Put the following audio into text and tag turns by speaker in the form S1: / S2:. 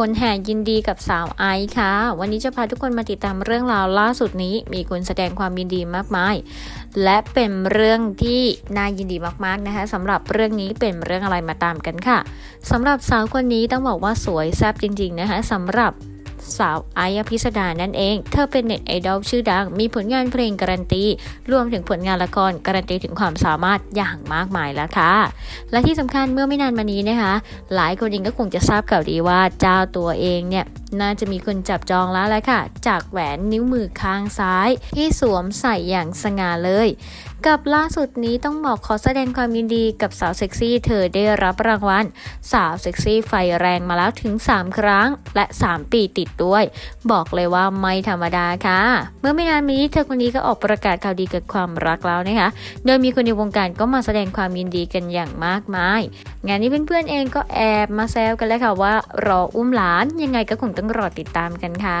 S1: คนแห่ยินดีกับสาวไอซ์ค่ะ วันนี้จะพาทุกคนมาติดตามเรื่องราวล่าสุดนี้ มีคนแสดงความยินดีมากมาย และเป็นเรื่องที่น่ายินดีมากๆนะคะสำหรับเรื่องนี้เป็นเรื่องอะไรมาตามกันค่ะสำหรับสาวคนนี้ต้องบอกว่าสวยแซ่บจริง ๆ นะคะสำหรับ สาวไอายพิสดานั่นเอง เธอเป็นเน็ตไอดอลชื่อดัง มีผลงานเพลงการันตี รวมถึงผลงานละครการันตีถึงความสามารถอย่างมากมายแล้วค่ะ และที่สำคัญเมื่อไม่นานมานี้นะคะ หลายคนเองก็คงจะทราบข่าวดีว่าเจ้าตัวเองเนี่ย น่าจะมีคนจับจองแล้วแหละค่ะ จากแหวนนิ้วมือข้างซ้าย ที่สวมใส่อย่างสง่าเลย กับล่าสุดนี้ต้องบอกขอแสดงความยินดีกับสาวเซ็กซี่ เธอได้รับรางวัลสาวเซ็กซี่ไฟแรงมาแล้วถึง 3 ครั้ง และ 3 ปีติดด้วย บอกเลยว่าไม่ธรรมดาค่ะ เมื่อไม่นานมานี้เธอคนนี้ก็ออกประกาศข่าวดีเกิดความรักแล้วนะคะ โดยมีคนในวงการก็มาแสดงความยินดีกันอย่างมากมาย งานนี้เพื่อนๆเองก็แอบมาแซวกันแล้วค่ะว่ารออุ้มหลานยังไงก็คงต้องรอติดตามกันค่ะ